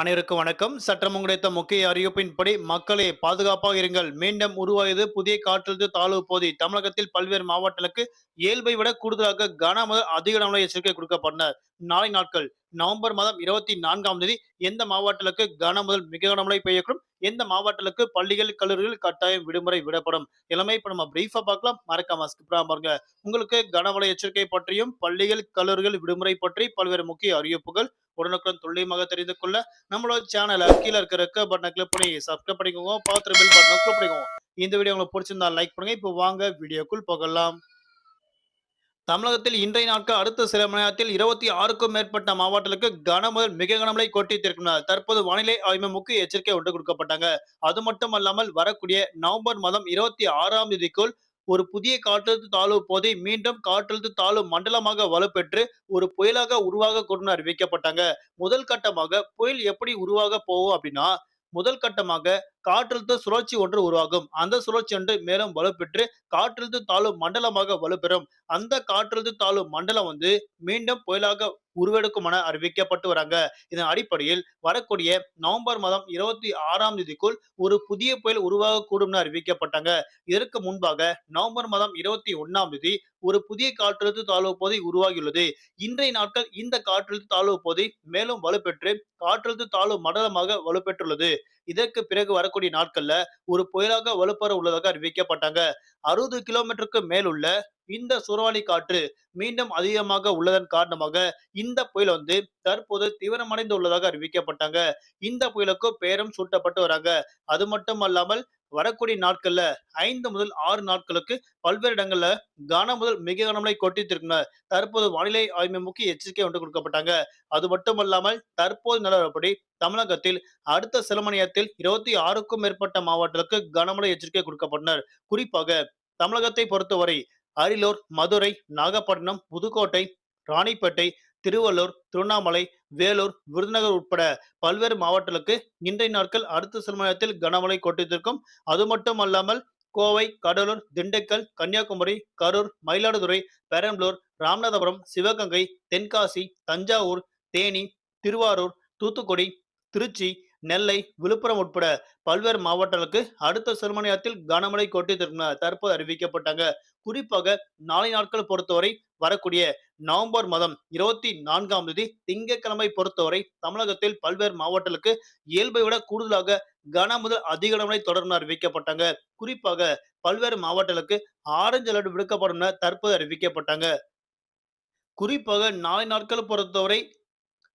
அனைவருக்கும் வணக்கம். சற்றம் கிடைத்த முக்கிய அறிவிப்பின்படி மக்களே பாதுகாப்பாக இருங்கள். மீண்டும் உருவாயது புதிய காற்றழுத்த தாழ்வு போதி தமிழகத்தில் பல்வேறு மாவட்டங்களுக்கு இயல்பை விட கூடுதலாக கனமழை அதிக கனமழை எச்சரிக்கை கொடுக்கப்பட்டன. நாளை நாட்கள் நவம்பர் மாதம் இருபத்தி நான்காம் தேதி எந்த மாவட்டங்களுக்கு கன முதல் மிக கனமழை பெய்யக்கூடும்? எந்த மாவட்டங்களுக்கு பள்ளிகள் கல்லூரிகள் கட்டாயம் விடுமுறை விடப்படும்? எல்லாமே இப்ப நம்ம பிரீஃபா பார்க்கலாம். மறக்காம skip பாருங்க. உங்களுக்கு கனமழை எச்சரிக்கை பற்றியும் பள்ளிகள் கல்லூரிகள் விடுமுறை பற்றி பல்வேறு முக்கிய அறிவிப்புகள் உடனுக்குடன் துல்லியமாக தெரிந்து கொள்ள நம்மளோட சேனலை கீழே இருக்கிற ரெக்க பட்டனை கிளிக் பண்ணி சப்ஸ்கிரைப் பண்ணிக்கோங்க பார்த்து பெல் பட்டனை கிளிக் பண்ணிக்கோங்க. இந்த வீடியோ உங்களுக்கு பிடிச்சிருந்தா லைக் பண்ணுங்க. இப்போ வாங்க வீடியோக்குள் போகலாம். தமிழகத்தில் இன்றைய நாட்கள் அடுத்த சில மணி நேரத்தில் இருபத்தி ஆறுக்கும் மேற்பட்ட மாவட்டங்களுக்கு கனமுதல் மிக கனமழை கொட்டி திருக்கினார் தற்போது வானிலை ஆய்வு முக்கிய எச்சரிக்கை ஒன்று கொடுக்கப்பட்டாங்க. அது மட்டும் அல்லாமல் வரக்கூடிய நவம்பர் மாதம் இருபத்தி ஆறாம் தேதிக்குள் ஒரு புதிய காற்றழுத்த தாழ்வு போதை மீண்டும் காற்றழுத்த தாழ்வு மண்டலமாக வலுப்பெற்று ஒரு புயலாக உருவாக கொண்டு அறிவிக்கப்பட்டாங்க முதல் கட்டமாக புயல் எப்படி உருவாக போகும் அப்படின்னா முதல் கட்டமாக காற்றழுத்த சுழற்சி ஒன்று உருவாகும். அந்த சுழற்சி ஒன்று மேலும் வலுப்பெற்று காற்றழுத்த தாழ்வு மண்டலமாக வலுப்பெறும். அந்த காற்றழுத்த தாழ்வு மண்டலம் வந்து மீண்டும் புயலாக உருவெடுக்கும் என அறிவிக்கப்பட்டு வராங்க. இதன் அடிப்படையில் வரக்கூடிய நவம்பர் மாதம் இருபத்தி ஆறாம் தேதிக்குள் ஒரு புதிய புயல் உருவாகக்கூடும் அறிவிக்கப்பட்டாங்க. இதற்கு முன்பாக நவம்பர் மாதம் இருபத்தி ஒன்னாம் தேதி ஒரு புதிய காற்றழுத்த தாழ்வு பகுதி உருவாகியுள்ளது. இன்றைய நாட்கள் இந்த காற்றழுத்த தாழ்வு பகுதி மேலும் வலுப்பெற்று காற்றழுத்த தாழ்வு மண்டலமாக வலுப்பெற்றுள்ளது. இதற்கு பிறகு வரக்கூடிய நாட்கள்ல ஒரு புயலாக வலுப்பெற உள்ளதாக அறிவிக்கப்பட்டாங்க. அறுபது கிலோமீட்டருக்கு மேலுள்ள இந்த சூறாவளி காற்று மீண்டும் அதிகமாக உள்ளதன் காரணமாக இந்த புயல் வந்து தற்போது தீவிரமடைந்து உள்ளதாக அறிவிக்கப்பட்டாங்க. இந்த புயலுக்கு பெயரும் சூட்டப்பட்டு வராங்க. அது மட்டும் அல்லாமல் வரக்கூடிய நாட்கள்ல ஐந்து முதல் ஆறு நாட்களுக்கு பல்வேறு இடங்கள்ல கன முதல் மிக கனமழை கொட்டித்திருக்கின்றன தற்போது வானிலை ஆய்வு முக்கிய எச்சரிக்கை ஒன்று கொடுக்கப்பட்டாங்க. அது மட்டுமல்லாமல் தற்போது நிலவரப்படி தமிழகத்தில் அடுத்த சில மணி நேரத்தில் இருபத்தி ஆறுக்கும் மேற்பட்ட மாவட்டங்களுக்கு கனமழை எச்சரிக்கை கொடுக்கப்பட்டனர். குறிப்பாக தமிழகத்தை பொறுத்தவரை அரியலூர் மதுரை நாகப்பட்டினம் புதுக்கோட்டை ராணிப்பேட்டை திருவள்ளூர் திருவண்ணாமலை வேலூர் விருதுநகர் உட்பட பல்வேறு மாவட்டங்களுக்கு இன்றைய நாட்கள் அடுத்த சில நேரத்தில் கனமழை கொட்டித்திருக்கும். அது மட்டும் அல்லாமல் கோவை கடலூர் திண்டுக்கல் கன்னியாகுமரி கரூர் மயிலாடுதுறை பெரம்பலூர் ராமநாதபுரம் சிவகங்கை தென்காசி தஞ்சாவூர் தேனி திருவாரூர் தூத்துக்குடி திருச்சி நெல்லை விழுப்புரம் உட்பட பல்வேறு மாவட்டங்களுக்கு அடுத்த சில மணி நேரத்தில் கனமழை கொட்டி தற்போது அறிவிக்கப்பட்டாங்க. குறிப்பாக நாளை நாட்கள் பொறுத்தவரை வரக்கூடிய நவம்பர் மாதம் இருபத்தி நான்காம் தேதி திங்கட்கிழமை பொறுத்தவரை தமிழகத்தில் பல்வேறு மாவட்டங்களுக்கு இயல்பை விட கூடுதலாக கன முதல் அதிக தொடர்ந்து அறிவிக்கப்பட்டாங்க குறிப்பாக பல்வேறு மாவட்டங்களுக்கு ஆரஞ்சு அலர்ட் விடுக்கப்படும் என தற்போது அறிவிக்கப்பட்டாங்க. குறிப்பாக நாளை நாட்கள் பொறுத்தவரை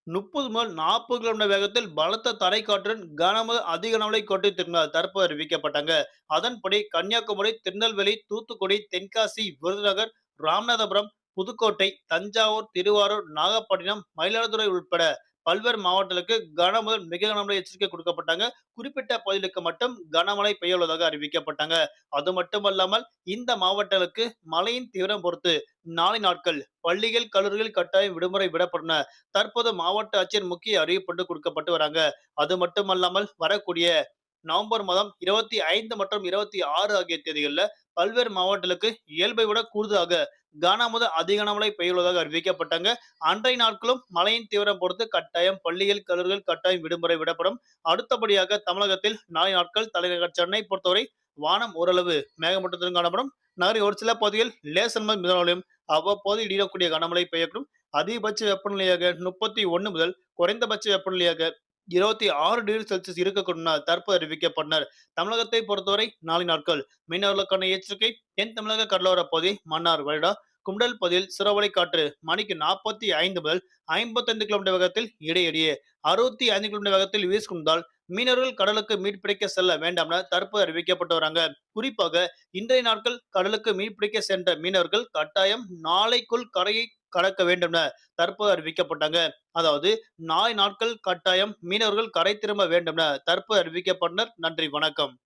முப்பது முதல் நாற்பது கிலோமீட்டர் வேகத்தில் பலத்த தரை காற்றுடன் கனமுதல் அதிக கனமழை கொட்டி திருநாள் தற்போது அறிவிக்கப்பட்டாங்க. அதன்படி கன்னியாகுமரி திருநெல்வேலி தூத்துக்குடி தென்காசி விருதுநகர் ராமநாதபுரம் புதுக்கோட்டை தஞ்சாவூர் திருவாரூர் நாகப்பட்டினம் மயிலாடுதுறை உட்பட பல்வேறு மாவட்டங்களுக்கு கன முதல் மிக கனமழை எச்சரிக்கை கொடுக்கப்பட்டாங்க. குறிப்பிட்ட பகுதிகளுக்கு மட்டும் கனமழை பெய்ய உள்ளதாக அறிவிக்கப்பட்டாங்க. அது மட்டுமல்லாமல் இந்த மாவட்டங்களுக்கு மழையின் தீவிரம் பொறுத்து நாளை நாட்கள் பள்ளிகள் கல்லூரிகள் கட்டாயம் விடுமுறை விடப்பட்டன தற்போது மாவட்ட ஆட்சியர் முக்கிய அறிவிப்பு கொடுக்கப்பட்டு வராங்க. அது மட்டுமல்லாமல் வரக்கூடிய நவம்பர் மாதம் இருபத்தி ஐந்து மற்றும் இருபத்தி ஆறு ஆகிய தேதிகளில் பல்வேறு மாவட்டங்களுக்கு இயல்பை விட கூடுதலாக கன முதல் அதிக கனமழை பெய்யுள்ளதாக அறிவிக்கப்பட்டாங்க. அன்றைய நாட்களும் மழையின் தீவிரம் பொறுத்து கட்டாயம் பள்ளிகள் கல்லூரிகள் கட்டாயம் விடுமுறை விடப்படும். அடுத்தபடியாக தமிழகத்தில் நாளை நாட்கள் தலைநகர் சென்னை பொறுத்தவரை வானம் ஓரளவு மேகமூட்டத்திலும் காணப்படும். நகரின் ஒரு சில பகுதியில் லேசன் முதல் மிதமாலையும் அவ்வப்போது இடியக்கூடிய கனமழை பெய்யக்கூடும். அதிகபட்ச வெப்பநிலையாக முப்பத்தி ஒன்று முதல் குறைந்தபட்ச வெப்பநிலையாக இருபத்தி ஆறு டிகிரி செல்சியஸ் இருக்கக்கூடும் தற்போது அறிவிக்கப்பட்டனர். தமிழகத்தை பொறுத்தவரை நாளை நாட்கள் மீனவர்களுக்கான எச்சரிக்கை தென் தமிழக கடலோர பகுதி மன்னார் வருடா கும்டல் பகுதியில் சிறவலை காற்று மணிக்கு நாற்பத்தி ஐந்து முதல் ஐம்பத்தைந்து கிலோமீட்டர் வேகத்தில் இடையிடையே அறுபத்தி ஐந்து கிலோமீட்டர் வேகத்தில் வீசுகின்றால் மீனவர்கள் கடலுக்கு மீன் பிடிக்க செல்ல வேண்டாம் என தற்போது அறிவிக்கப்பட்டு வராங்க குறிப்பாக இன்றைய நாட்கள் கடலுக்கு மீன் பிடிக்க சென்ற மீனவர்கள் கட்டாயம் நாளைக்குள் கரையை கடக்க வேண்டும் என தற்போது அறிவிக்கப்பட்டாங்க. அதாவது நாய் நாட்கள் கட்டாயம் மீனவர்கள் கரை திரும்ப வேண்டும் என தற்போது அறிவிக்கப்பட்டனர். நன்றி வணக்கம்.